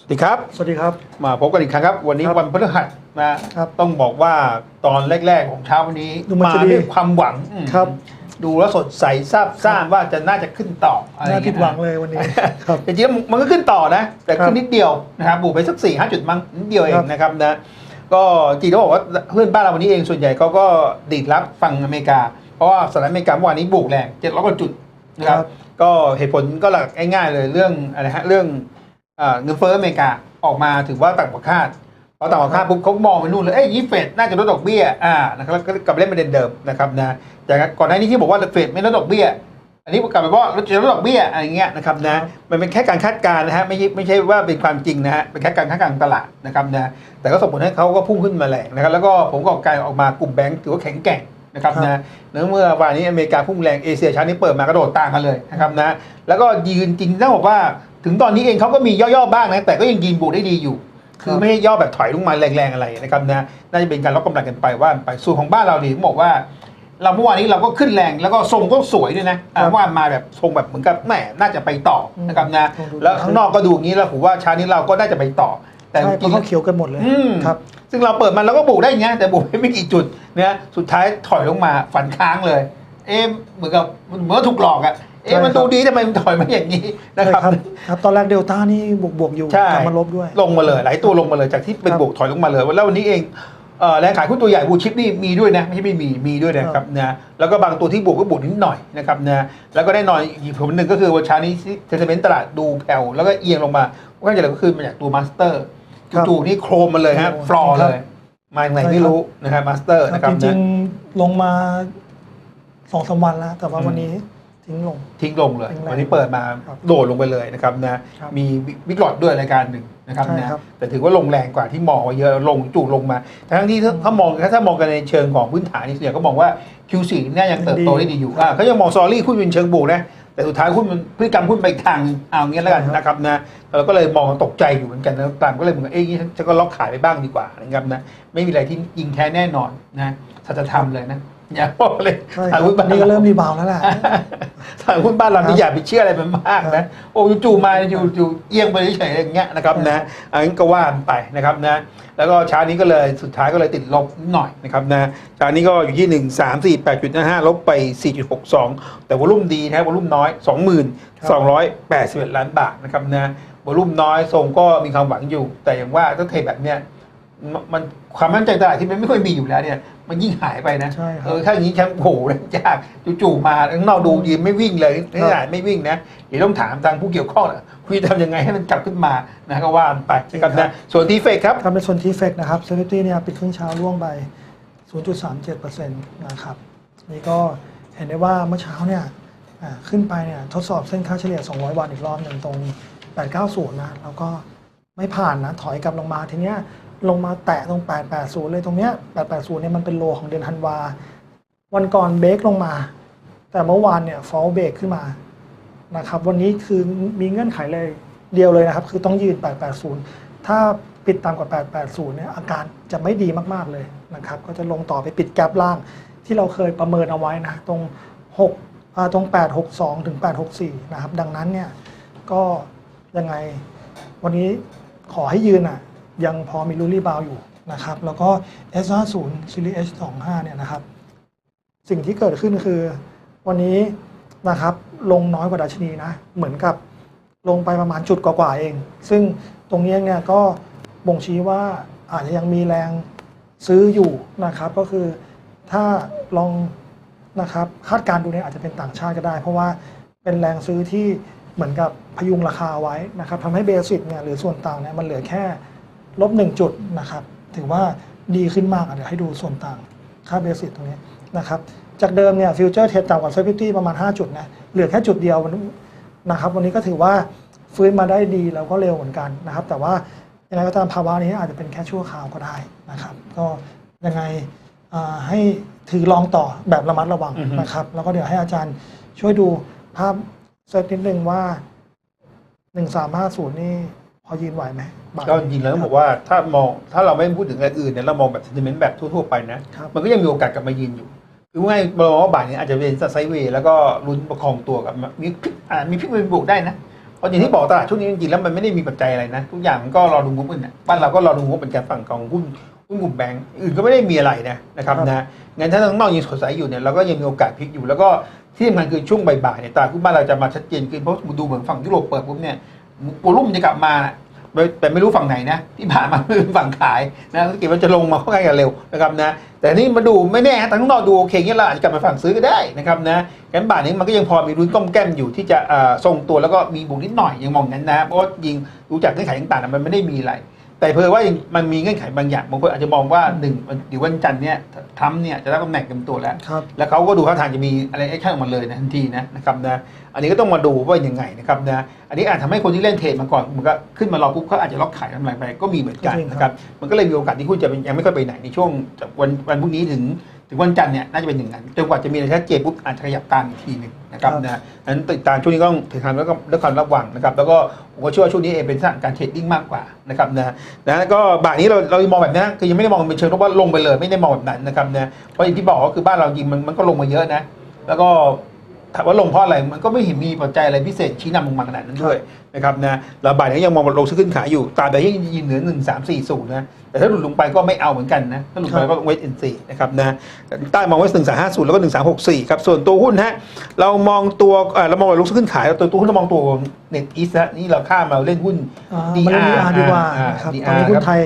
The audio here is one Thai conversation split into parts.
สวัสดีครับ สวัสดีครับ มาพบกันอีกครั้งครับ วันนี้ครับวันพฤหัสนะครับต้องบอกว่าตอนแรก ๆ ของเช้าวันนี้ดูมันมาจะดี ด้วยความหวังอืมครับ ดูแล้วสดใสซาบซ่านว่าจะน่าจะขึ้นต่ออะไรน่าเงี้ยผิดหวังเลยวันนี้ ครับ แต่จริงๆแล้วมันก็ขึ้นต่อนะ แต่ครับขึ้นนิดเดียวนะครับบุกไปสักสี่ห้าจุดมั้งนิดเดียวเอครังบ นะครับนะก็จริงๆต้องบอกว่าเพื่อนบ้านเราวันนี้เองส่วนใหญ่เขาก็ดีดรับฝั่งอเมริกา เพราะว่าสหรัฐอเมริกาเมื่อวานนี้บุกแรงเจ็ดร้อยกว่าจุดนะครับครับ ก็เหตุผลก็หลักง่ายๆเลยเรื่องอะไรฮะเรื่อง เอ่อเงินเฟ้ออเมริกาออกมาถือว่าต่ำกว่าคาดพอต่ำกว่าคาดปุ๊บเขามองไปนู่นเลยเอ้ยยี่เฟดน่าจะลดดอกเบี้ยอ่านะครับก็กลับเล่นประเด็นเดิมนะครับนะจากก่อนหน้านี้ที่บอกว่าเฟดไม่ลดดอกเบี้ย อันนี้กลับไปว่าเราจะลดดอกเบี้ยอะไรเงี้ยนะครับนะมันเป็นแค่การคาดการณ์นะฮะไม่ใช่ไม่ใช่ว่าเป็นความจริงนะฮะเป็นแค่การคาดการณ์ตลาดนะครับนะแต่ก็ส่งผลให้เขาก็พุ่งขึ้นมาแรงนะครับแล้วก็ผมก็กายออกมากลุ่มแบงก์ถือว่าแข็งแกร่งนะครับนะเนื่องเมื่อวานนี้อเมริกาพุ่งแรงเอเชียเช้านี้เปิดมากระโดดตามกันเลยนะครับนะแล้วก็ยืนจริงต้องบอกว่า ถึงตอนนี้เองเขาก็มีย่อๆบ้างนะ แต่ก็ยังยืนบวกได้ดีอยู่ คือไม่ได้ย่อแบบถอยลงมาแรงๆอะไรนะครับนะน่าจะเป็นการล็อกกำลังกันไปว่าไปส่วนของบ้านเราเนี่ยผมบอกว่า เราเมื่อวานนี้เราก็ขึ้นแรงแล้วก็ทรงก็สวยด้วยนะอ่าครับว่ามาแบบทรงแบบเหมือนกับแหมน่าจะไปต่ออมนะครับนะลองดูแล้วข้างนอกก็ดูอย่างนี้แล้วผมว่าเช้านี้เราก็น่าจะไปต่อ แต่ใช่จเพริราะงเขาเขียวกันหมดเลยอืมครับๆซึ่งเราเปิดมันเราก็บุกได้อย่างเงี้ยแต่บุกไม่กี่จุดนะสุดท้ายถอยลงมาฝันค้างเลย เอ๊ะเหมือนกับเหมือนกับถูกหลอกอะ เอ๊ะใช่มันครับดูดีทำไมมันถอยมาอย่างนี้นะใช่ครับครับครับ ตอนแรกเดลต้านี่บวกบวกๆอยู่ใช่กลับมาลบด้วย ลงมาเลย หลายตัวลงมาเลยจากที่เป็นครับบวกถอยลงมาเลยแล้ววันนี้เองเอ่อแรงขายหุ้นตัวใหญ่บูชิปนี่มีด้วยนะไม่ใช่ไม่มีมีด้วยนะคครัรับบนะแล้วก็บางตัวที่บวกก็บวกนิดหน่อยนะครับนะแล้วก็แน่นอนอีกผลหนึ่งก็คือวันเช้านี้เซนเซเมนต์ตลาดดูแผ่วแล้วก็เอียงลงมาว่าจะอะไรก็คือมาจากตัวมาสเตอร์ครับจู่ๆนี่โครมมาเลยฮะโอ้ฟลอร์คเลรับยมาจากไหนใช่ไม่ครับรู้นะครับมาสเตอร์ครันะบครับจรินะงๆลงมาสองสามวันแล้วแต่ว่าอืมวันนี้ ทิ้งลง ทิ้งลงเลย ทิ้งแรงวันนี้เปิดมาครับโดดลงไปเลยนะครับนะ ครับมีวิกฤตด้วยรายการหนึ่งนะครับใช่นะ ครับแต่ถือว่าลงแรงกว่าที่มองไว้เยอะลงจู่ลงมา ทั้งที่ถ้าถ้ามองถ้ามองกันในเชิงของพื้นฐานนี่ส่วนใหญ่ก็มองว่า Q4 เนี่ยยังเติบโตได้ดีอยู่อ่าเขายังมองซอรี่หุ้นเป็นเชิงบวกนะ แต่สุดท้ายหุ้นมันพฤติกรรมหุ้นไปอีกทางหนึงเอางี้แล้วกันใช่ครับ นะครับนะเราก็เลยมองตกใจอยู่เหมือนกันนะตามก็เลยเหมือนกับเอ้ยงี้ฉันก็ล็อกขายไปบ้างดีกว่านะครับนะไม่มีอะไรที่ยิงแท้แน่นอนนะสัจธรรมเลยนะ อย่าบอกเลยใช่ทางหุ้นบ้านนี่ก็เราเริ่มรีบาวด์แล้วแหละทางหุ้นบ้านเรานี่ครับอย่าไปเชื่ออะไรมันมากครันะบโอ้จู่ๆมาอยู่อยู่เอียงไปเฉยๆอย่างเงี้ยนะครับครับนะอันนั้นก็ว่ากันไปนะครับนะแล้วก็เช้านี้ก็เลยสุดท้ายก็เลยติดลบหน่อยนะครับนะเช้านี้ก็อยู่ที่ 1 3 4 8 5 5ลบไป 4.62 แต่วอลุ่มดีนะวอลุ่มน้อย 2281 ล้านบาทนะครับนะวอลุ่มน้อยทรงก็มีความหวังอยู่ แต่อย่างว่าถ้าเทแบบเนี้ย มันมันความมั่นใจตลาดที่มันไม่ค่อยมีอยู่แล้วเนี่ย มันยิ่งหายไปนะใช่ครับเออถ้าอย่างนี้ฉันโอ้โหยากจู่ๆมาข้างนอกดูดีไม่วิ่งเลยไม่ได้ไม่วิ่งนะเดี๋ยวต้องถามทางผู้เกี่ยวข้องนะคุณจะทำยังไงให้มันกลับขึ้นมานะก็ว่ากันไปนะครับนะส่วนทีเฟกครับทำเป็นส่วนที่เฟกนะครับเซนิตี้เนี่ยปิดครึ่งเช้าล่วงไป 0.37%นะครับนี่ก็เห็นได้ว่าเมื่อเช้าเนี่ยอ่าขึ้นไปเนี่ยทดสอบเส้นค่าเฉลี่ย 200 วันอีกรอบหนึ่งตรง 890 นะแล้วก็ไม่ผ่านนะถอยกลับลงมาทีเนี้ย ลงมาแตะตรง 880 เลยตรงเนี้ย 880 เนี่ยมันเป็นโลของเดือนธันวา วันก่อนเบรกลงมา แต่เมื่อวานเนี่ยฟอลเบรกขึ้นมานะครับ วันนี้คือมีเงื่อนไขเลยเดียวเลยนะครับ คือต้องยืน 880 ถ้าปิดต่ำกว่า 880 เนี่ยอาการจะไม่ดีมากๆเลยนะครับ ก็จะลงต่อไปปิดแกลบล่างที่เราเคยประเมินเอาไว้นะตรง 6 ตรง 862 ถึง 864 นะครับ ดังนั้นเนี่ยก็ยังไงวันนี้ขอให้ยืนอะ ยังพอมีรูรี่บาวอยู่นะครับ แล้วก็ S50 Series H25 เนี่ยนะครับ สิ่งที่เกิดขึ้นคือ วันนี้นะครับลงน้อยกว่าดัชนีนะ เหมือนกับลงไปประมาณจุดกว่าๆเอง ซึ่งตรงนี้เนี่ยก็บ่งชี้ว่าอาจจะยังมีแรงซื้ออยู่นะครับ ก็คือถ้าลองนะครับคาดการณ์ดูเนี่ยอาจจะเป็นต่างชาติก็ได้ เพราะว่าเป็นแรงซื้อที่เหมือนกับพยุงราคาไว้นะครับทำให้เบสิกเนี่ยหรือส่วนต่างเนี่ยมันเหลือแค่ ลบหนึ่งจุดนะครับ ถือว่าดีขึ้นมากเดี๋ยวให้ดูส่วนต่างค่าเบสิกตรงนี้นะครับ จากเดิมเนี่ยฟิวเจอร์เทรดต่ำกว่าเซฟตี้ประมาณ 5 จุดนะเหลือแค่จุดเดียววันนะครับ วันนี้ก็ถือว่าฟื้นมาได้ดีแล้วก็เร็วเหมือนกันนะครับ แต่ว่ายังไงก็ตามภาวะนี้อาจจะเป็นแค่ชั่วคราวก็ได้นะครับ ก็ยังไงให้ถือลองต่อแบบระมัดระวังนะครับ แล้วก็เดี๋ยวให้อาจารย์ช่วยดูภาพเซตนิดนึงว่า1350นี่ พอยืนไหวไหมบ่ายก็จริงๆแล้วต้องบอกว่าถ้ามองถ้าเราไม่พูดถึงอะไรอื่นเนี่ยเรามองแบบเซนติเมนต์แบบทั่วๆไปนะครับมันก็ยังมีโอกาสกลับมายืนอยู่คือว่าไงเรามองว่าบ่ายนี้อาจจะเป็นไซด์เวย์แล้วก็ลุ้นประคองตัวกลับมามีพลิกอ่ามีพลิกเป็นบวกได้นะเพราะอย่างที่บอกตลาดช่วงนี้จริงๆแล้วมันไม่ได้มีปัจจัยอะไรนะ ทุกอย่างมันก็รอดูงบอื่นนะบ้านเราก็รอดูงบเป็นการฝั่งของหุ้นหุ้นกลุ่มแบงก์อื่นก็ไม่ได้มีอะไรนะนะครับครับนะงั้นถ้าข้างนอกยังสดใสอยู่เนี่ยเราก็ยังมีโอกาสพลิกอยู่แล้วก็ที่สำคัญคือช่วงบ่ายๆเนี่ยตลาดหุ้นบ้านเราจะมาชัดเจนขึ้นเพราะดูเหมือนฝั่งยุโรปเปิดปุ๊บเนี่ย โวลุ่มจะกลับมาน่ะแต่ไม่รู้ฝั่งไหนนะ ที่ผ่านมาคือฝั่งขายนะธุรกิจมันจะลงมาค่อนข้างเร็วนะครับนะแต่นี่มาดูไม่แน่ฮะแต่ข้างนอกดูโอเคเงี้ยเราอาจจะกลับมาฝั่งซื้อก็ได้นะครับนะงั้นบาทนี้มันก็ยังพอมีรุ้นก้มแก้มอยู่ที่จะเอ่อทรงตัวแล้วก็มีบุกนิดหน่อยยังมองงั้นนะเพราะยิงดูจากเงื่อนไขต่างๆมันไม่ได้มีอะไร แต่เพอว่ายังมันมีเงื่อนไขบางอย่างบางคนอาจจะมองว่าหนึ่งเดี๋ยววันจันทร์เนี่ยทรัมป์เนี่ยจะได้ตำแหน่งเต็มตัวแล้ว ครับ แล้วเขาก็ดูท่าทางจะมีอะไรแอคชั่นออกมาเลยนะทันทีนะนะครับนะอันนี้ก็ต้องมาดูว่ายังไงนะครับนะอันนี้อาจทำให้คนที่เล่นเทรดมาก่อนมันก็ขึ้นมารอปุ๊บเขาอาจจะล็อกขายกำไรไปก็มีเหมือนกันจริงครับนะครับมันก็เลยมีโอกาสที่หุ้นจะเป็นยังไม่ค่อยไปไหนในช่วงจากวันวันพรุ่งนี้ถึง ถึงวันจันทร์เนี่ยน่าจะเป็นอย่างนั้นจนกว่าจะมีอะไรชัดเจนปุ๊บอาจจะขยับตามอีกทีหนึ่งนะครับนะนั้นติดตามช่วงนี้ก็ต้องถือทางแล้วก็ด้วยความระวังนะครับ แล้วก็ผมก็เชื่อว่าช่วงนี้เองเป็นสถานการณ์เทรดดิ้งมากกว่านะครับนะนะก็บ่ายนี้เราเรามองแบบนี้คือยังไม่ได้มองเป็นเชิงว่าลงไปเลย ไม่ได้มองแบบนั้นนะครับนะเพราะอย่างที่บอกก็คือบ้านเราจริงมันมันก็ลงมาเยอะนะ แล้วก็ ถามว่าลงเพราะอะไรมันก็ไม่เห็นมีปัจจัยอะไรพิเศษชี้นำลงมาขนาดนั้นด้วยนะครับนะแล้วบ่ายนี้ยังมองลงซื้อขึ้นขายอยู่ตราบใดที่ยังยืนเหนือหนึ่งสามสี่ศูนย์นะแต่ถ้าหลุดลงไปก็ไม่เอาเหมือนกันนะถ้าหลุดไปก็เวทเอ็นซีนะครับนะใต้มองไว้หนึ่งสามห้าศูนย์แล้วก็หนึ่งสามหกสี่ครับส่วนตัวหุ้นฮะเรามองตัวเอ่อเรามองลงซื้อขึ้นขายแล้วตัวตัวหุ้นเรามองตัวเน็ตอีสนี่เราข้ามมาเล่นหุ้นอ่า DR มาเล่น VR ดีกว่าอ่านะครับ DR ตอนนี้หุ้นไทย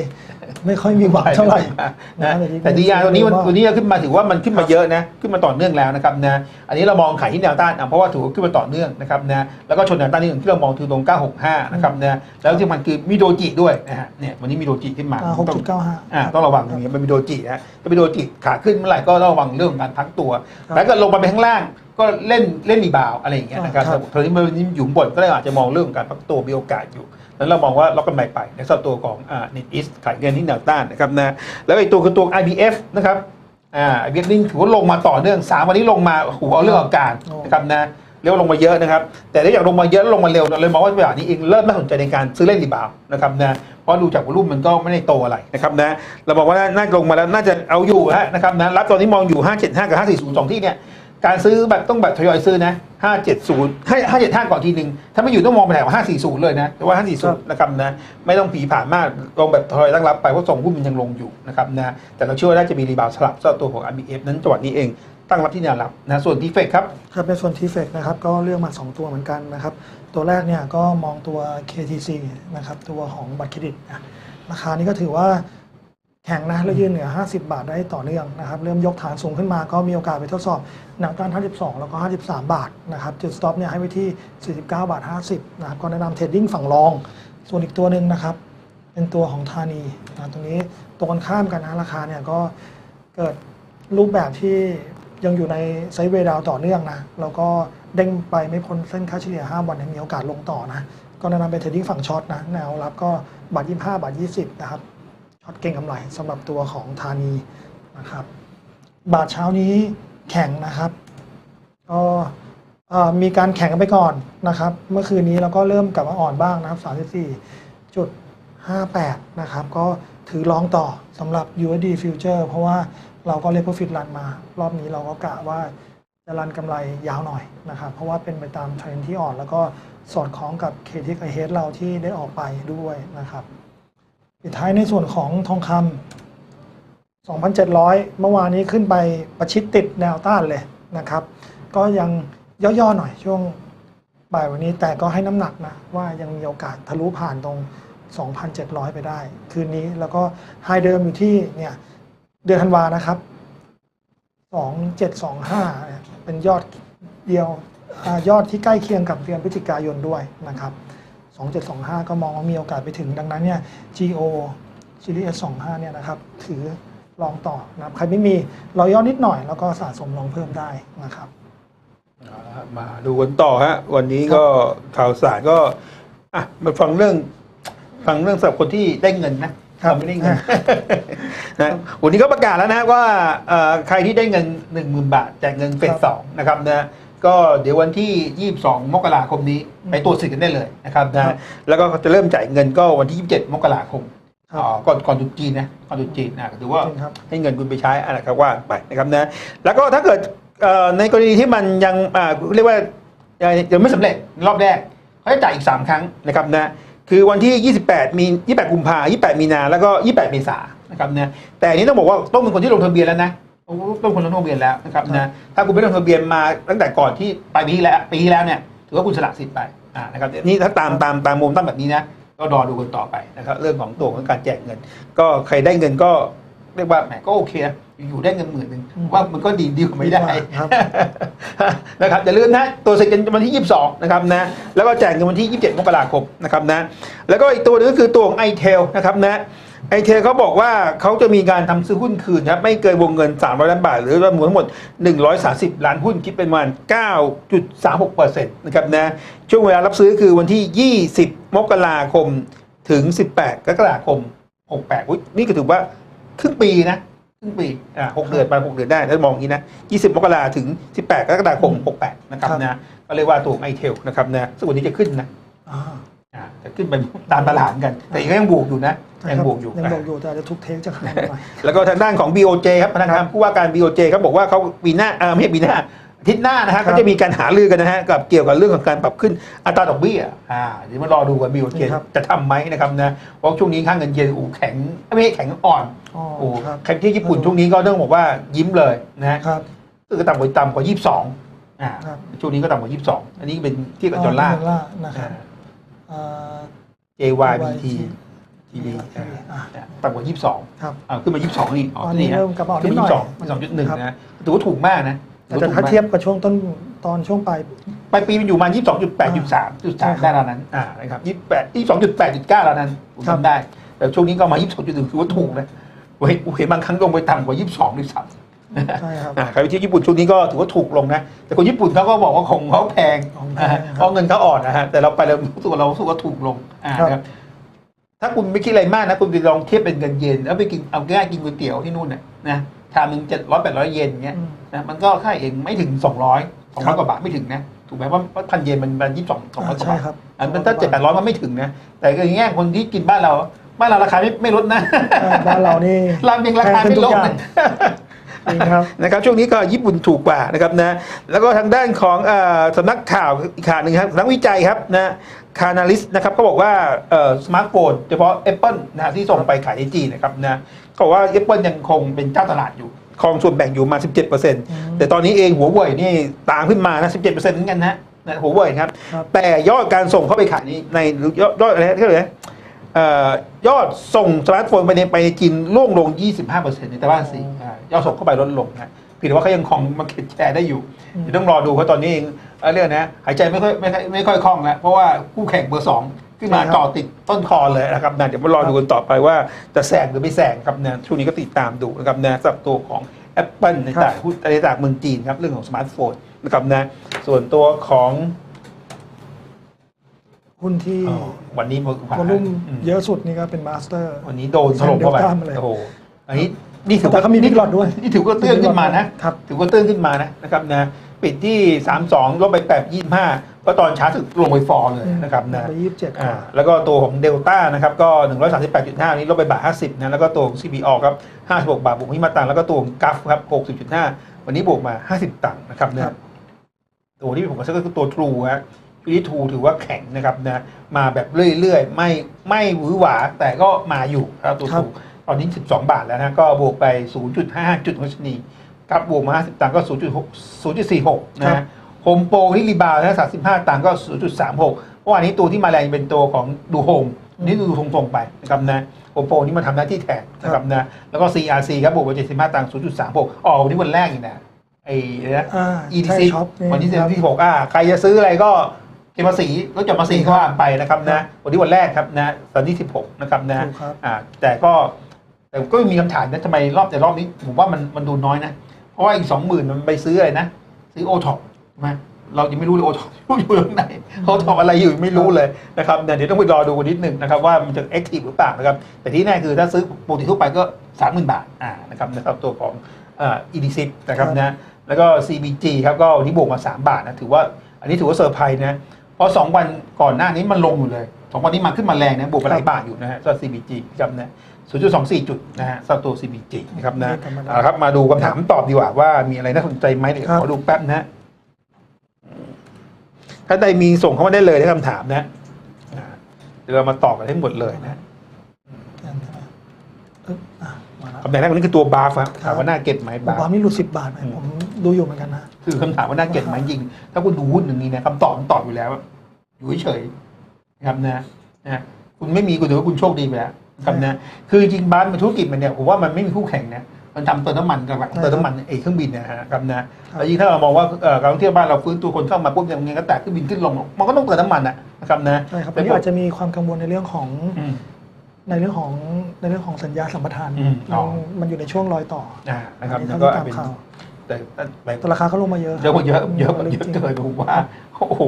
ไม่ค่อยมีหวังเท่าไหร่นะนะแต่ดีอาร์ตัวนี้มันว่าตัวนี้ขึ้นมาถือว่ามันขึ้นมาเยอะนะขึ้นมาต่อเนื่องแล้วนะครับนะอันนี้เรามองขายที่แนวต้านอะเพราะว่าถือว่าขึ้นมาต่อเนื่องนะครับนะแล้วก็ชนแนวต้านที่หนึ่งที่เรามองคือตรง 965 นะครับนะแล้วที่มันคือมีโดจิด้วยนะฮะเนี่ยวันนี้มีโดจิขึ้นมาหกต้องจุดเก้าห้าอ่าต้องระวังตรงนี้มันมีโดจินะถ้ามีโดจิขาขึ้นเมื่อไหร่ก็ต้องระวังเรื่องของการพักตัวครับแล้วก็ลงมาไปข้างล่าง ก็เล่นเล่นรีบาวด์อะไรอย่างเงี้ยนะครับครับแต่เธอที่มันอยู่ข้างบนก็เลยอาจจะมองเรื่องของการพักตัวมีโอกาสอยู่นั้นเรามองว่าล็อกกันใหม่ไปในสับตัวของอ่า Net East ขายเงินที่แนวต้านนะครับนะแล้วก็อีกตัวคือตัว IBF นะครับอ่า IBF นี่ถือว่าลงมาต่อเนื่องสามวันนี้ลงมาโอ้โหเอาเรื่องเอาการโอ้นะครับนะเรียกว่าลงมาเยอะนะครับ แต่ถ้าอยากลงมาเยอะแล้วลงมาเร็วเราเลยมองว่าแบบนี้เองเริ่มน่าสนใจในการซื้อเล่นรีบาวด์นะครับนะเพราะดูจากวอลุ่มมันก็ไม่ได้โตอะไรนะครับนะเราบอกว่าน่าจะลงมาแล้วน่าจะเอาอยู่ฮะนะครับนะรับตอนนี้มองอยู่ 575 กับ 540สองที่เนี่ย การซื้อแบบต้องแบบทยอยซื้อนะ570ให้575ก่อนทีหนึ่งถ้าไม่อยู่ต้องมองไปไหนว่า540เลยนะแต่ว่า540นะครับนะไม่ต้องผีผ่านมากลงแบบทยอยตั้งรับไปเพราะส่งหุ้นมันยังลงอยู่นะครับนะแต่เราเชื่อว่าน่าจะมีรีบาวด์สลับสำหรับตัวของ RBF นั้นจังหวะนี้เองตั้งรับที่แนวรับนะส่วนทีเฟกครับครับในส่วนทีเฟกนะครับก็เลือกมา 2 ตัวเหมือนกันนะครับตัวแรกเนี่ยก็มองตัว KTC นะครับตัวของบัตรเครดิตนะราคานี้ก็ถือว่า แข็งนะแล้วยืนเหนือ 50 บาทได้ต่อเนื่องนะครับเริ่มยกฐานสูงขึ้นมาก็มีโอกาสไปทดสอบแนวต้าน 52 แล้วก็ 53 บาทนะครับจุดสต็อปเนี่ยให้ไว้ที่ 49 บาท 50นะครับก็แนะนำเทรดดิ้งฝั่งรอง ส่วนอีกตัวหนึ่งนะครับ เป็นตัวของธานีนะตรงนี้ตรงกันข้ามกันนะราคาเนี่ยก็เกิดรูปแบบที่ยังอยู่ในไซด์เวย์ดาวต่อเนื่องนะแล้วก็เด้งไปไม่พ้นเส้นค่าเฉลี่ย 5 วันมีโอกาสลงต่อนะก็แนะนำเป็นเทรดดิ้งฝั่งช็อตนะแนวรับก็บาท25 บาท 20นะครับ ช็อตเก่งกำไรสำหรับตัวของธานีนะครับ บาทเช้านี้แข็งนะครับก็มีการแข่งกันไปก่อนนะครับ เมื่อคืนนี้เราก็เริ่มกลับมาอ่อนบ้างนะครับ34.58 นะครับ ก็ถือรองต่อสำหรับ USD Future เพราะว่าเราก็เรียก Profit Run มา รอบนี้เราก็กะว่าจะรันกำไรยาวหน่อยนะครับ เพราะว่าเป็นไปตามเทรนที่อ่อน แล้วก็สอดคล้องกับ k t x i h เราที่ได้ออกไปด้วยนะครับ ปิดท้ายในส่วนของทองคำ2,700 เมื่อวานนี้ขึ้นไปประชิดติดแนวต้านเลยนะครับ ก็ยังย่อๆหน่อยช่วงบ่ายวันนี้แต่ก็ให้น้ำหนักนะ ว่ายังมีโอกาสทะลุผ่านตรง 2,700 ไปได้ คืนนี้แล้วก็ไฮเดิมอยู่ที่เนี่ยเดือนธันวานะครับ 2725 เป็นยอดเดียวอยอดที่ใกล้เคียงกับเดือนพฤศจิกายนด้วยนะครับ 2725 ก็มองว่ามีโอกาสไปถึงดังนั้นเนี่ย GO Series S25 เนี่ยนะครับถือลองต่อนะครับใครไม่มีรอย่อนิดหน่อยแล้วก็สะสมลองเพิ่มได้นะครับเอาละฮะมาดูกันต่อฮะวันนี้ก็ข่าวสารก็อะมาฟังเรื่องฟังเรื่องสำหรับคนที่ได้เงินนะครับเราไม่ได้เงินนะวันนี้ก็ประกาศแล้วนะว่าเอ่อใครที่ได้เงิน1 0,000บาทแจกเงินเฟสครับสองนะครับนะ ก็เดี๋ยววันที่ 22 มกราคมนี้ไปตรวจสิทธิ์กันได้เลยนะครับครันะบแล้วก็จะเริ่มจ่ายเงินก็วันที่ 27 มกราคมครับอ๋อก่อนก่อนตรุษจีนนะก่อนตรุษจีนนะถือว่าจริงครับให้เงินคุณไปใช้อะไรครับว่าไปนะครับนะแล้วก็ถ้าเกิดเอ่อในกรณีที่มันยังอ่าเรียกว่ายังยังไม่สำเร็จรอบแรกเขาเขาจะจ่ายอีก 3 ครั้งนะครับนะคือวันที่ 28 มี 28 กุมภา28 มีนาแล้วก็ 28 เมษายนนะครับนะแต่อันนี้ต้องบอกว่าต้องเป็นคนที่ลงทะเบียนแล้วนะ ต้องต้องคนลงทะเบียนแล้วนะครับนะถ้าคุณไม่ลงทะเบียนมาตั้งแต่ก่อนที่ปลายปีที่แล้วปีที่แล้วเนี่ยถือว่าคุณสละสิทธิ์ไปอ่านะครับนี่ถ้าตามตามตามมุมตั้งแบบนี้นะก็รอดูกันต่อไปนะครับเรื่องของตัวของการแจกเงิน ก็ใครได้เงินก็เรียกว่าแหมก็โอเคนะอยู่ได้เงินหมื่นหนึ่งว่ามันก็ดีดีกว่าไม่ได้ครับนะครับอย่าลืมนะตัวเสร็จกันวันที่ 22 นะครับนะแล้วก็แจกเงินวันที่ 27 มกราคมนะครับนะแล้วก็อีกตัวหนึงก็คือตัวของ i t e l นะครับนะ ไอเทลเขาบอกว่าเขาจะมีการทำซื้อหุ้นคืนครับไม่เกินวงเงิน 300 ล้านบาท หรือรวมทั้งหมด 130 ล้านหุ้นคิดเป็นประมาณ 9.36%นะครับนะช่วงเวลารับซื้อคือวันที่ 20 มกราคมถึง 18 กรกฎาคม 68นี่ก็ถือว่าครึ่งปีนะครึ่งปีอ่าหกเดือนไปหกเดือนได้ถ้ามองอย่างนี้นะ20มกราถึง18กรกฎาคม68นะครับครับนะก็เรียกว่าตัวไอเทลนะครับนะซึ่งวันนี้จะขึ้นนะ จะขึ้นไปตามตลาดกัน แต่ก็ยังบวกอยู่นะใช่ยังครับบวกอยู่ยังอ่าบวกอยู่แต่อาจจะทุกเทคจะขายหน่อยแล้วก็ทางด้านของ BOJ ครับพนักงานผู้ว่าการ BOJ ครับบอกว่าเขาปีหน้าเออไม่ใช่ปีหน้าอาทิตย์หน้านะฮะครับก็จะมีการหารือกันนะฮะกับเกี่ยวกับเรื่องของการปรับขึ้นอัตราดอกเบี้ยอ่าเดี๋ยวมารอดูกัน BOJ ครับจะทำไหมนะครับนะเพราะช่วงนี้ค่าเงินเยนอูแข็งไม่ใช่แข็งอ่อนอ๋อโอ้ครับใครที่ญี่ปุ่นช่วงนี้ก็ต้องบอกว่ายิ้มเลยนะฮะครับก็ต่ำกว่าต่ำกว่ายี่สิบสองอ่าครับช่วงนี้ก็ต่ำกว่ายี่สิบสองอันนี้เป็นที่กับจอลลาร์ดอลลาร์นะครับอ่า JYBT TV อ่าอ่าต่ำกว่ายี่สิบสองครับอ่าขึ้นมายี่สิบสองนี่อ๋อตอนนี้นี่ฮะเริ่มกระเป๋าขึ้นนิดมาหยี่น่สิอบยสองสองจุดหนึ่งครับนะถือว่าถูกมากนะแต่ถ้าเทียบกับช่วงต้นตอนช่วงปลายปลายปีมันอยู่ประมาณยี่สิบสองจุดแปดจุดสามจุดใช่สามครับได้แล้วนั้นอ่านะครับยี่สิบแปดยี่สิบสองจุดแปดจุดเก้าแล้วนั้นผมครับทำได้ แต่ช่วงนี้ก็มายี่สิบสองจุดหนึ่งถือว่าถูกนะเว้ยเห็นบางครั้งลงไปต่ำกว่ายี่สิบสองด้วยซ้ำ ใช่ครับ อ่าใครไปเที่ยวญี่ปุ่นช่วงนี้ก็ถือว่าถูกลงนะ แต่คนญี่ปุ่นเขาก็บอกว่าของเขาแพงของแพงอ่าครับเพราะเงินเขาอ่อนนะฮะแต่เราไปเรารู้สึกว่าเรารู้สึกว่าถูกลงอ่าครับ นะครับถ้าคุณไม่คิดอะไรมากนะคุณไปลองเทียบเป็นเงินเยนแล้วไปกินเอาง่ายๆกินก๋วยเตี๋ยวที่นู่นน่ะนะชามหนึ่งเจ็ดร้อยแปดร้อยเยนอย่างเงี้ย อืม นะมันก็ค่าเองไม่ถึงสองร้อยสองครัร้อบยกว่าบาทไม่ถึงนะถูกไหมว่าพันเยนมันมันยี่สิบสองสองร้อยกว่าใช่บาทครับ อันมันถ้าเจ็ดแปดร้อยมันไม่ถึงนะ แต่ก็อย่างเงี้ยคนที่กินบ้านเราบ้านเราราคาไม่ไม่ลดนะ เออบ้านเรานี่ รามยังราคาแพงขึ้ไม่นทุลกดอย่างเลยจริง ครับ นะครับช่วงนี้ก็ญี่ปุ่นถูกกว่านะครับนะแล้วก็ทางด้านของเออสำนักข่าวอีกข่าวหนึ่งครับสำนักวิจัยครับนะคานาลิสนะครับก็บอกว่าเอ่อสมาร์ทโฟนโดยเฉพาะ Apple นะฮะที่ส่งไปขายในจีนนะครับนะเขาบอกว่า Apple ยังคงเป็นเจ้าตลาดอยู่ครองส่วนแบ่งอยู่มา 17%แต่ตอนนี้เองหัวเว่ยนี่ตามขึ้นมานะ 17%เหมือนกันนะนะหัวเว่ยครับ ครับ แต่ยอดการส่งเข้าไปขายนี้ในยอดยอดอะไรนะที่เรียกนะเอ่อยอดส่งสมาร์ทโฟนไปในไปในจีนร่วงลง 25%ในแต่ว่าสี่อ่า ยอดส่งเข้าไปลดลงนะเพียงแต่ว่าเขายังครองมาเก็ตแชร์ได้อยู่อืมเดี๋ยวต้องรอดูเพราะตอนนี้เองเอ่อเรื่องนะหายใจไม่ค่อยไม่ค่อยไม่ค่อยคล่องแล้วเพราะว่าคู่แข่งเบอร์สองขึ้นมาจ่อติดต้นคอเลยนะครับนะเดี๋ยวมารอดูกันต่อไปว่าจะแซงหรือไม่แซงครับนะช่วงนี้ก็ติดตามดูนะครับนะสำหรับตัวของ Apple ในตลาดหุ้นในตลาดเมืองจีนครับเรื่องของสมาร์ทโฟนนะครับนะส่วนตัวของหุ้นที่อ๋อวันนี้มันวอลุ่มอืมเยอะสุดนี่ก็เป็นมาสเตอร์ วันนี้โดนถล่มเข้าไปแซงเดลต้ามาเลยโอ้โหอันนี้ นี่ถือแต่ว่าเขามีบิ๊กหลอดด้วย นี่ถือว่าเตื้อนขึ้นมานะครับ ถือว่าเตื้อนขึ้นมานะนะครับนะปิดที่ 32ลบไป8 25ก็ตอนเช้าถึงลงไปฟอร์เลยนะครับนะไปยี่สิบเจ็ดอ่าแล้วก็ตัวของเดลต้านะครับก็ 138.5 นี้ลบไปบาท50นะแล้วก็ตัวของ CPO ครับ 56 บาทบวกที่มาตังค์แล้วก็ตัวของกัฟครับ 60.5 วันนี้บวกมา 50 ตังค์นะครับเนี่ยตัวที่ผมก็ซื้อก็คือตัว True ฮะช่วงนี้ True ถือว่าแข็งนะครับนะมาแบบเรื่อยๆ ไม่ไม่หวือหวาแต่ก็มาอยู่ครับตัว True ตอนนี้ 12 บาทแล้วนะ ก็บวกไป 0.5 จุดของชนีครับบวกมา50ตังค์ก็ 0.6 0.46 นะฮะโฮมโปรที่รีบาวนะ35 ตังค์ก็ 0.36เมื่อวานนี้ตัวที่มาแรงเป็นตัวของดูโฮมนี่ดูทรงๆไปนะครับนะโฮมโปรนี่มาทำหน้าที่แทนนะครับนะแล้วก็ CRC ครับบวกไป75ตังค์0.36อ๋อวันนี้วันแรกอีกนะไอ้อะไรนะอ่า EDC ใช่ช็อปวันที่ครับที่6อ่าใครจะซื้ออะไรก็เก็บภาษีลดหย่อนภาษีก็ว่าไปนะครับนะวันนี้วันแรกครับนะตอนที่16นะครับนะถูกครับอ่าแต่ก็ แต่ก็มีคำถามนะทำไมรอบแต่รอบนี้ผมว่ามันมันดูน้อยนะ เพราะว่าอีกสองหมื่นมันไปซื้ออะไรนะ ซื้อโอท็อปใช่ไหมเรายังไม่รู้เลยโอท็อปอยู่ตรงไหนโอท็อปอะไรอยู่ไม่รู้เลยนะครับ เดี๋ยวต้องไปรอดูกันนิดหนึ่งนะครับว่ามันจะแอคทีฟหรือเปล่านะครับ แต่ที่แน่คือถ้าซื้อปกติทั่วไปก็สามหมื่นบาทอ่านะครับนะครับตัวของอ่า EDC นะครับนะแล้วก็ CBG ครับก็วันนี้บวกมา 3 บาทนะถือว่าอันนี้ถือว่าเซอร์ไพรส์นะเพราะ 2 วันก่อนหน้านี้มันลงอยู่เลย 2 วันนี้มาขึ้นมาแรงนะบวกไปหลายบาทอยู่นะฮะสำหรับ CBG ครับนะ 0.24 จุดนะฮะสำหรับตัว CBG นะครับนะไม่ธรรมดาเอาละครับมาดูคำถามตอบดีกว่าว่ามีอะไรน่าสนใจไหมเดี๋ยวครับขอดูแป๊บนะฮะถ้าใดมีส่งเข้ามาได้เลยในคำถามนะอ่าเดี๋ยวเรามาตอบกันให้หมดเลยนะแกนใช่ไหมเอออะมาแล้วคำถามแรกวันนี้คือตัวบาร์ฟครับถามว่าน่าเก็ตไหมผมบาร์ว่าฟนี่หลุดสิบบาทไหมผมดูอยู่เหมือนกันนะคือคำถามว่าน่าเก็ตไหมจริง ถ้าคุณดูหุ้นหนึ่งนี้นะคำตอบมันตอบอยู่แล้วว่าอยู่เฉยๆนะครับนะนะคุณไม่มีคุณถือว่าคุณโชคดีไปแล้วนะ ครับนะคือจริงๆบ้านมันธุรกิจมันเนี่ยผมว่ามันไม่มีคู่แข่งนะมันทำเติมน้ำมันกับเติมน้ำมันไอ้เครื่องบินเนยนะฮะครับนะแล้วยิ่งถ้าเรามองว่าเอ่อการท่องเที่ยวบ้านเราฟื้นตัวคนเข้ามาปุ๊บยังไงก็แตกเครื่องบินขึ้นลงมันก็ต้องเติมน้ำมันนะนะครับนะใช่ครับวันนี้อาจจะมีความกังวลในเรื่องของอืมในเรื่องของในเรื่องของสัญญาสัมปทานอืมอ๋อมันมันอยู่ในช่วงรอยต่ออ่านะครับอันนี้แล้วเท่าก็ที่ตามเป็นข่าวแต่แต่แต่แต่ราคาเขาลงมาเยอะเยอะกว่าเยอะเยอะลเยอะจริงเกินผมว่าโอ้โห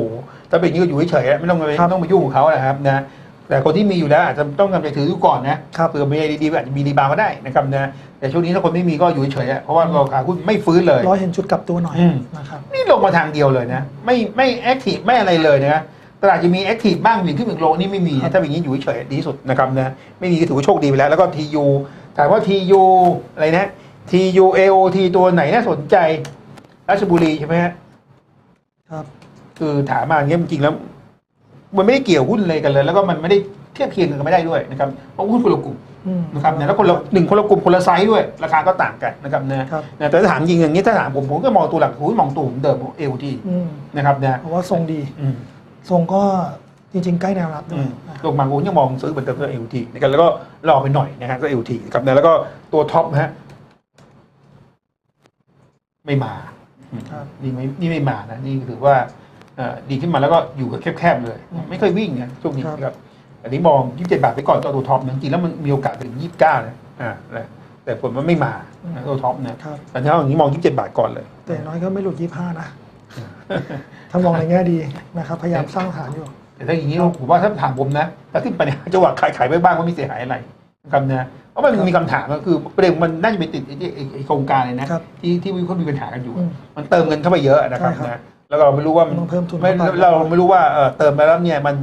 ถ้าเป็นอย่างนี้ก็อยู่เฉยๆอะไม่ต้องไปครับไม่ต้องไปยุ่งกับเขานะครับนะ แต่คนที่มีอยู่แล้วอาจจะต้องกำใจถืออยู่ก่อนนะครับเผื่อมีอะไรดีๆอาจจะมีรีบาวด์ก็ได้นะครับนะแต่ช่วงนี้ถ้าคนไม่มีก็อยู่เฉยๆอะเพราะว่าราคาหุ้นไม่ฟื้นเลยรอเห็นจุดกลับตัวหน่อยอืมนะครับนี่ลงมาทางเดียวเลยนะ ไม่ไม่แอคทีฟไม่อะไรเลยนะตลาดจะมีแอคทีฟบ้างมีขึ้นมีลงนี่ไม่มีครันะบถ้าเป็นอย่างนี้อยู่เฉยๆดีที่สุดนะครับนะไม่มีก็ถือว่าโชคดีไปแล้ว แล้วก็ทียูถามว่าทียูอะไรนะทียูเอโอทีตัวไหนน่าสนใจราชบุรีใช่ไหมฮะครับ คือถามมาอย่างเงี้ยจริงๆแล้ว มันไม่ได้เกี่ยวหุ้นเลยกันเลย แล้วก็มันไม่ได้เทียบเคียงกันไม่ได้ด้วยนะครับเพราะหุ้นคนละกลุ่มอืมนะครับเนี่ยแล้วคนละหนึ่งคนละกลุ่มคนละไซส์ด้วย ราคาก็ต่างกันนะครับนะครับนะแต่ถ้าถามจริงอย่างนี้ถ้าถามผมผมก็มองตัวหลักหุ้นมองตัวผมเดิมเอลทีอืมนะครับนะเพราะว่าทรงดีอืมทรงก็จริงๆ ใกล้แนวรับด้อืวยมนะครับลงมาผมยังมองซื้อเหมือนเดิมก็เอลทีนะครับแล้วก็รอไปหน่อยนะฮะก็เอลทีครับนะแล้วก็ตัวท็อปนะฮะไม่มาอืมครับนี่ไม่นี่ไม่มานะนี่ถือว่าเอ่อ ดีขึ้นมาแล้วก็อยู่กับแคบๆเลยอืมไม่เคยวิ่งนะช่วงนี้ครับนะครับ อันนี้มอง 27 บาทไปก่อนตัวตัวท็อปนะจริงๆแล้วมันมีโอกาสไปถึง 29 นะอ่านะแต่ผลมันไม่มานะตัวท็อปนะครับแต่ถ้าอย่างนี้มอง 27 บาทก่อนเลย แต่อย่างน้อยก็ไม่หลุดยี่ห้านะ ถ้ามองในแง่ดีนะครับ พยายามสร้างฐานอยู่ แต่ถ้าอย่างนี้ผมว่าถ้าถามผมนะถ้าขึ้นไปเนี่ยจังหวะขายขายไปบ้างก็ไม่เสียหายอะไรนะครับนะเพราะมันครับมีคำถามก็คือประเด็นมันน่าจะไปติดไอ้ไอ้ไอ้โครงการเลยนะครับที่ที่วิเคราะห์มีปัญหากันอยู่อืมมันเติมเงินเข้าไปเยอะนะครับใช่ครับนะ แล้วเราไม่รู้ว่ามันต้องเพิ่มทุนไม่เข้าไปเราไม่รู้ว่าเออเติมไปแล้วเนี่ยมัน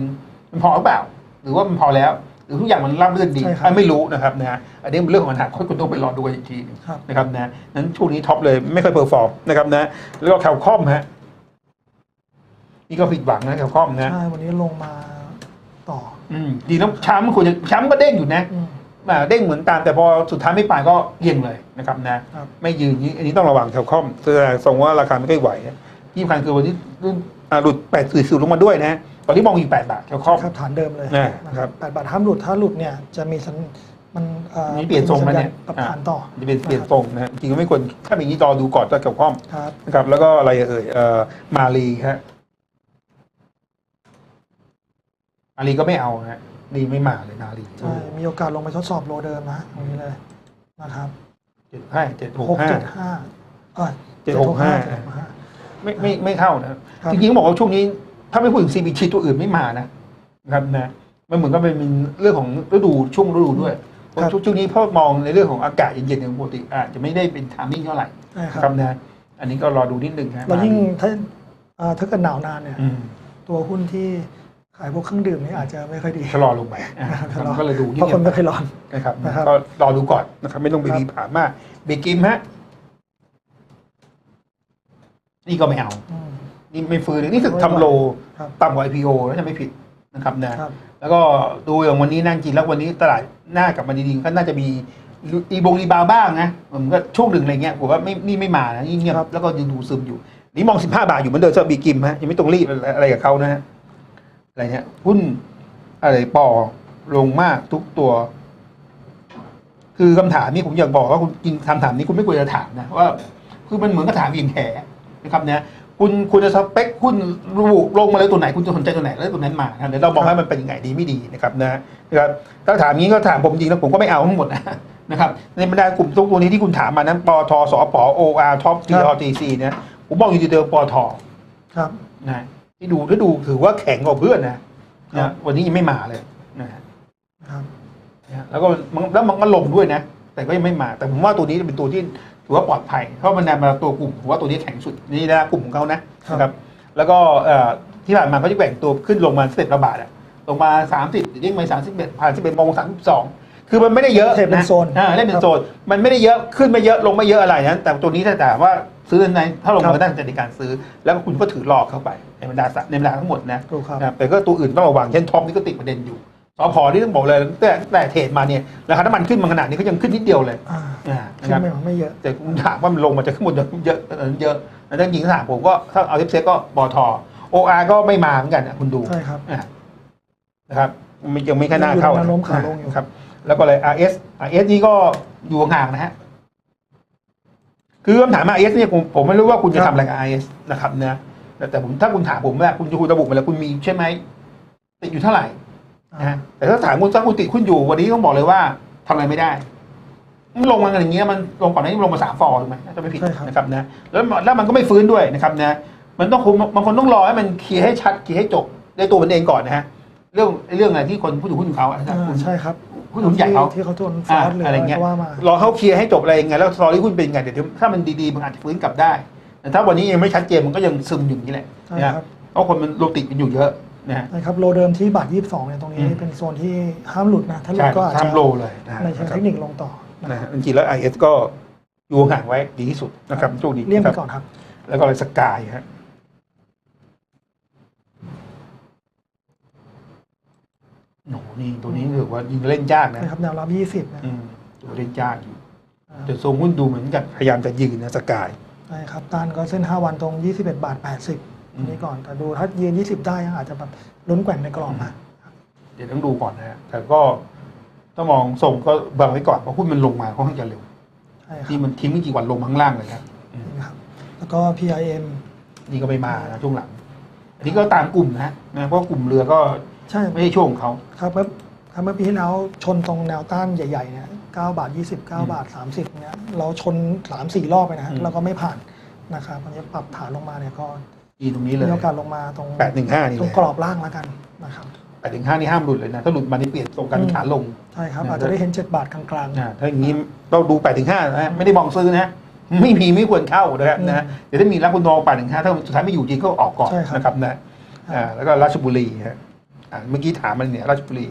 มันพอหรือเปล่า หรือว่ามันพอแล้ว หรือทุกอย่างมันราบรื่นดีใช่ครับอันไม่รู้นะครับนะอันนี้เป็นเรื่องของอนาคตคุณต้องไปรอดูกันอีกทีหนึงครับนะครับนะนั้นช่วงนี้ท็อปเลยไม่ค่อยเพอร์ฟอร์มนะครับนะ แล้วก็แคลคอมฮะนี่ก็ผิดหวังนะแคลคอมนะใช่วันนี้ลงมาต่อ อืมดีแล้วช้ำควรจะช้ำก็เด้งอยู่นะอืมอ่าเด้งเหมือนตามแต่พอสุดท้ายไม่ไปก็เอียงเลยนะครับนะครับไม่ยืนอันนี้ต้องระวังแคลคอมแสดงทรงว่าราคาไม่ค่อยไหวนะ ที่สำคัญคือวันนี้รุ่นอ่าหลุดแปดสี่สิบลงมาด้วยนะตอนนี้มองอยู่แปดบาทแคลคอมครับฐานเดิมเลยอ่านะครับ แปดบาทห้ามหลุดถ้าหลุดเนี่ยจะมีสัญมันเอ่อนี่เปลี่ยนทรงแล้วเนี่ยปรับฐานต่อจะเป็นเปลี่ยนทรงนะฮะจริงๆก็ไม่ควรถ้าเป็นอย่างนี้รอดูก่อนจะแคลคอมครับนะครับ แล้วก็อะไรเอ่ยเอ่อมาลีฮะมาลีก็ไม่เอาฮะนี่ไม่มาเลยมาลีใช่มีโอกาสลงไปทดสอบโลเดิมนะตรงนี้เลยนะครับเจ็ดห้าเจ็ดหกหกห้าเจ็ดห้าเออเจ็ดหกห้าเจ็ดหกห้า ไม่ไม่ไม่เข้านะครับครับจริงๆต้องบอกว่าช่วงนี้ ถ้าไม่พูดถึง CBT ตัวอื่นไม่มานะนะครับนะมันเหมือนกับเป็นเรื่องของฤดูช่วงฤดูด้วยเพราะครับช่วงนี้พ่อมองในเรื่องของอากาศเย็นๆอย่างปกติอาจจะไม่ได้เป็นทามมิ่งเท่าไหร่ใช่คนะครัรับบนะอันนี้ก็รอดูนิดนึงครับเรายิ่งถ้าเอ่อถ้าเกิดหนาวนานเนี่ยอืมตัวหุ้นที่ขายพวกเครื่องดื่มนี่อาจจะไม่ค่อยดีชะลอลงไปอะชะลอก็เลยดูเงีเพราะคนยบไม่ค่อยร้อนๆนะครับนะครับก็รอดูก่อนนะครับไม่ต้องไปครับรีบผ่ามากเบรกกิมฮะ นี่ก็ไม่เอาอืมนี่ไม่ฟื้นเลยนี่คือทำโลครับต่ำกว่า IPO แล้วจะไม่ผิดนะครับนะครับแล้วก็ดูอย่างวันนี้นั่งจริงแล้ววันนี้ตลาดหน้ากลับมาดีๆก็น่าจะมีรีบงรีบาวบ้างนะเหมือนก็ช่วงหนึ่งอะไรเงี้ยผมว่าไม่นี่ไม่มานะนี่เงียบครับแล้วก็ยังดูซึมอยู่ นี่มอง 15 บาทอยู่เหมือนเดิมสำหรับบีกิมฮะยังไม่ต้องรีบอะไรกับเขานะฮะอะไรเนี่ยหุ้นอะไรปอลงมากทุกตัว คือคำถามนี้ผมอยากบอกว่าคุณจริงคำถามนี้คุณไม่ควรจะถามนะว่า คือมันเหมือนกับถามเพียงแข นะครับเนี่ยคุณคุณจะสเปคหุ้นระบุลงมาแล้วตัวไหนคุณจะสนใจตัวไหนแล้วตัวนั้นมานะเดี๋ยวเรามองให้มันเป็นยังไงดีไม่ดีนะครับนะนะครับถ้าถามนี้ก็ถามผมจริงแล้วผมก็ไม่เอาทั้งหมดนะนะครับในบรรดากลุ่มตัวนี้ที่คุณถามมานั้นปทสปโออาร์ท็อปทีอทีซีนะผมบอกอยู่ที่เดิมปทครับนะที่ดูถ้าดูถือว่าแข็งกว่าเพื่อนนะครันะบวันนี้ยังไม่มาเลยนะครับนะแล้วก็มันแล้วมันก็ลงด้วยนะ แต่ก็ยังไม่มา แต่ผมว่าตัวนี้เป็นตัวที่ถือว่าปลอดภัย เพราะมันนำมาตัวกลุ่มผมว่าตัวนี้แข็งสุดนี่นะกลุ่มของเขานะครับนะครับ แล้วก็เอ่อที่ผ่านมาเขาจะแบ่งตัวขึ้นลงมาสเต็ประบาทอะลงมาสามสิบยิ่งไปสามสิบเอ็ดผ่านสิบเอ็ดโมงสามสิบสองคือมันไม่ได้เยอะเทปเป็นโซนอ่าเล่นเป็นโซน มันไม่ได้เยอะขึ้นไม่เยอะลงไม่เยอะอะไรนะแต่ตัวนี้ถ้าถามว่าซื้อในถ้าลงครัมาบตั้งใจในการซื้อ แล้วก็คุณก็ถือรอเข้าไปในบรรดาสะในบรรดาทั้งหมดนะถูกครับนะครับแต่ก็ตัวอื่นต้องระวังเช่นท็อปนี่ก็ติดประเด็นอยู่ สพนี่ต้องบอกเลยตั้งแต่ตั้งแต่เทรดมาเนี่ยราคาน้ำมันขึ้นมาขนาดนี้ก็ยังขึ้นนิดเดียวเลยอ่าอ่านะขึ้คนรับไม่ไม่เยอะ แต่คุณถามว่ามันลงมาจากข้างบนเยอะเยอะเยอะแต่จริงๆถามผมก็ถ้าเอาเทปเซ็ตก็บอทโออาร์ก็ไม่มาเหมือนกันอะคุณดูใช่ครับอะนะครับมันยังไม่ค่อยน่าเข้ายังอยู่ในแนวโน้มขาลงอยู่ครับ แล้วก็เลย RS RS นี่ก็อยู่ห่างๆนะฮะคือคำถาม RS เนี่ยผมผมไม่รู้ว่าคุณจะทำอะไรกับ RS นะครับนะแต่แต่ผมถ้าคุณถามผมว่าคุณจะคุณระบุมาแล้วคุณมีใช่ไหมติดอยู่เท่าไหร่ นะฮะแต่ถ้าถามคุณถ้าคุณติดคุณอยู่วันนี้ต้องบอกเลยว่าทำอะไรไม่ได้มันลงมากันอย่างเงี้ยมันลงก่อนหนานี้มันลงมาสามฟอร์ถูกไหมถ้าจะไม่ผิดใช่ครับ นะครับนะแล้วแล้วมันก็ไม่ฟื้นด้วยนะครับนะมันต้องคุมบางคนต้องรอให้มันเคลียร์ให้ชัดเคลียร์ให้จบในตัวมันเองก่อนนะฮะเรื่องเรื่องอะไรที่คนพูดถึงหุ้นของเขาอะอ่าคุณ ใช่ครับหุ้นหุ้นใหญ่เขาที่เขาทนฟอ่าอสหรืออะไรอะไรเงี้ย ก็ว่ามา รอเขาเคลียร์ให้จบอะไรยังไงแล้วสตอรี่หุ้นเป็นยังไงเดี๋ยวถ้ามันดีๆมันอาจจะฟื้นกลับได้แต่ถ้าวันนี้ยังไม่ชัดเจนมันก็ยังซึมอยู่อย่างนี้แหละใช่นะฮะครับ เพราะคนมันโลติดมันอยู่เยอะ นะฮะใช่ครับโลเดิมที่บาทยี่สิบสองเนี่ยตรงนี้อืมเป็นโซนที่ห้ามหลุดนะ ถ้าหลุใช่ดก็อาจจะทำโลเลยนะฮะในเชิงเทคนิคลงต่อนะนะฮะจริงๆแล้ว IS ก็อยู่ห่างไว้ดีที่สุดนะครับโชคดีเลี่ยงคไปรับก่อนครับ แล้วก็เลยสกายฮะโอ้โหนี่ตัวนี้ถือว่ายิงเล่นยากนะนะครับแนวรับยี่สิบนะอืมตัวเล่นยากอยู่อ่าแต่ทรงหุ้นดูเหมือนกับพยายามจะยืนนะสกายใช่ครับต้านก็เส้น 5 วันตรง 21 บาท 80อือัม นนี้ก่อนแต่ดูถ้ายืน 20 ได้ยังอาจจะแบบลุ้นแกว่งในกรอบนะเดี๋ยวต้องดูก่อนนะฮะแต่ก็ต้องมองทรงก็บังไว้ก่อนเพราะหุ้นมันลงมาค่อนข้างจะเร็วใช่ครัที่บมันทิ้งไม่กี่วันลงมาข้างล่างเลยครับนี่ครับแล้วก็ PIM นี่ก็ไม่มานะช่วงหลังอันนี้ก็ตามกลุ่มนะฮะนะเพราะกลุ่มเรือก็ใช่ไม่ใช่ช่วงของเขาครับเมื่อครับเมื่อปีที่แล้วชนตรงแนวต้านใหญ่ๆเนี่ย9บาท20 9บาท30เนี่ยเราชน3-4รอบไปนะฮะอืมเราก็ไม่ผ่านนะครับอันนี้ปรับฐานลงมาเนี่ยก็ อีตรงนี้เลยมีโอกาสลงมาตรงแปดหนึ่งห้านี่ตเลรงยกรอบล่างแล้วกันนะครับแปดถึงห้านี่ห้ามหลุดเลยนะ ถ้าหลุดมานี่เปลี่ยนตรงกันอืมขาลง ใช่ครับเนี่ยอาจจะได้เห็น 7 บาทกลางนะถ้าอย่างนี้เราดูแปดถึงห้านะฮะไม่ได้มองซื้อนะฮะไม่มีไม่ควรเข้านะครับนะฮะเดี๋ยวถ้ามีรับคุณนองแปดถึงห้าถ้าสุดท้ายไม่อยู่จริงก็ออกก่อนนะครับนะอ่าแล้วก็ราชบุรีฮะอ่าเมื่อกี้ถามมันเนี่ยราชบุรี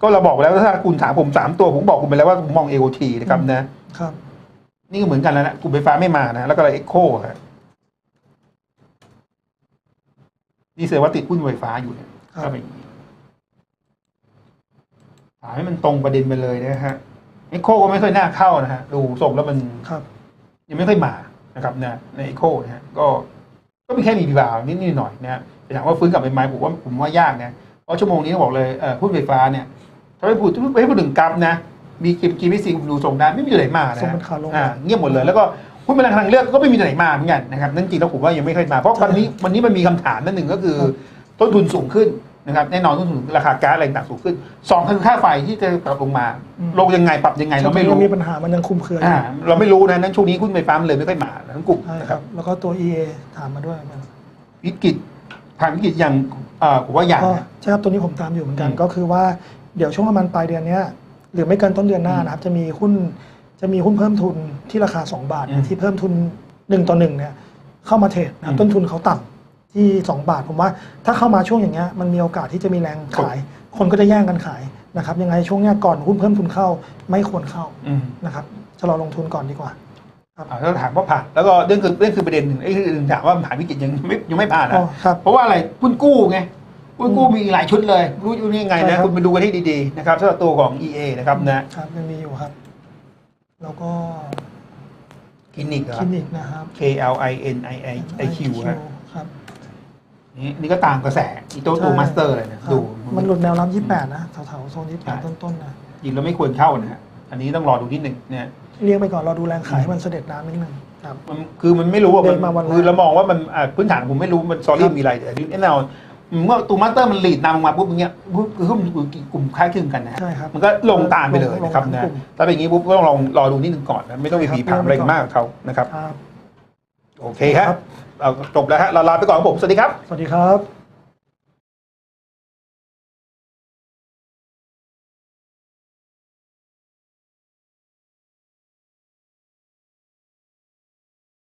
ก็เราบอกแล้วว่าถ้าคุณถามผมสามตัวผมบอกคุณไปแล้วว่าผมมอง AOT นะครับนะๆครับ นี่ก็เหมือนกันแล้วนะกลุ่มไฟฟ้าไม่มานะแล้วก็อะไรเอ็กโคฮะ นี่แสดงว่าติดหุ้นไฟฟ้าอยู่เนี่ยครับก็เป็นอย่างนี้ถามให้มันตรงประเด็นไปเลยนะฮะเอ็กโคก็ไม่ค่อยน่าเข้านะฮะดูส่งแล้วมันครับยังไม่ค่อยมานะครับนะในเอ็กโคนะฮะก็ก็มีแค่มีพีบาวนิดนิดหน่อยนะฮะแต่ถามว่าฟื้นกลับไปไหมผมว่าผมว่ายากนะเพราะชั่วโมงนี้ต้องบอกเลยเอ่อหุ้นไฟฟ้าเนี่ยถ้าไม่พูดไม่พูดถึงกราฟนะมีกิมกีวิซีดูส่งได้ไม่มีตัวไหนมานะส่งฮะเป็นขาลงอ่าเงียบหมดเลยแล้วก็ หุ้นพลังทางเลือกก็ไม่มีตัวไหนมาเหมือนกันนะครับนั่นจริงแล้วผมว่ายังไม่ค่อยมา เพราะใช่วันนี้วันนี้มันมีคำถามนั่นหนึ่งก็คือครับต้นทุนสูงขึ้นนะครับแน่นอนต้นทุนราคาก๊าซอะไรต่างสูงขึ้นสองคือค่าไฟที่จะปรับลงมาอืม ลงยังไงปรับยังไงเราไม่รู้นมีปัญหามันยังคุมเครืออยู่อ่าเราไม่รู้นะนั้นช่วงนี้หุ้นไฟฟ้ามันเลยไม่ค่อยมาทั้งกลุ่มใช่นะคครัรับบ แล้วก็ตัว EA ถามมาด้วยเหมือนกันวิกฤตผ่านวิกฤตอย่างเอ่อผมว่าอย่างก็นะ ใช่ครับตัวนี้ผมตามอยู่เหมือนกันอืมก็คือว่าเดี๋ยวช่วงประมาณปลายเดือนเนี้ยหรือไม่เกินต้นเดือนหน้านะครับจะมีหุ้น จะมีหุ้นเพิ่มทุนที่ราคา 2 บาทอืมที่เพิ่มทุน 1 ต่อ1เนี่ยเข้ามาเทรดนะครับอืมต้นทุนเขาต่ำที่ 2 บาท ผมว่าถ้าเข้ามาช่วงอย่างเงี้ยมันมีโอกาสที่จะมีแรงขาย คนก็จะแย่งกันขายนะครับยังไงช่วงเนี้ยก่อนหุ้นเพิ่มทุนเข้าไม่ควรเข้าอืมนะครับชะลอลงทุนก่อนดีกว่าอ่าถ้าถามว่าผ่านแล้วก็เรื่องคือเรื่องคือประเด็นหนึ่งไอ้คือถามว่าผ่านวิกฤตยังไม่ยังไม่ผ่านอ๋นะอครับเพราะว่าอะไรหุ้นกู้ไงหุ้นกู้อืมมีหลายชุดเลย รู้อยู่นี่ไงใช่นะครับคุณไปดูกันให้ดีๆนะครับสำหรับตัวของ EA นะครับนะครับยังมีอยู่ครับ แล้วก็คลินิกคลินิกนะครับ K L I N I I I Q ฮะครับ นี่นี่ก็ตามกระแสอีตัวตัวมาสเตอร์เลยนะดู มันหลุดแนวรับ 28 นะแถวๆโซนใช่ 28 ต้นๆนะยิงแล้วไม่ควรเข้านะฮะอันนี้ต้องรอดูนิดหนึ่งเนี่ยเรียงไปก่อนเราดูแรงขายให้มันเสด็จน้ำนิดนึงครับ มันคือมันไม่รู้ว่าเดิมันนมาวันแรกคือเรามองว่ามันอ่าพื้นฐานผมไม่รู้มันซอครัรี่บมีอะไรแต่แน่นอน เมื่อตัวมาสเตอร์มันหลีดนำมาปุ๊บอย่างเงี้ยปุ๊บคือหุ้นกลุ่มค้าคลึงกันนะฮะใช่ครับมันก็ลงตามไปเลยนะครับลงนะทั้งกลุ่มถ้าเป็นอย่างนี้ปุ๊บก็ต้องลองรอดูนิดหนึ่งก่อนนะไม่ต้องไปใช่ครับผีผามอะไรมากกับเขานะครับครับ โอเคครับเราจบแล้วฮะเราลาไปก่อนครับผมสวัสดีครับ สวัสดีครับ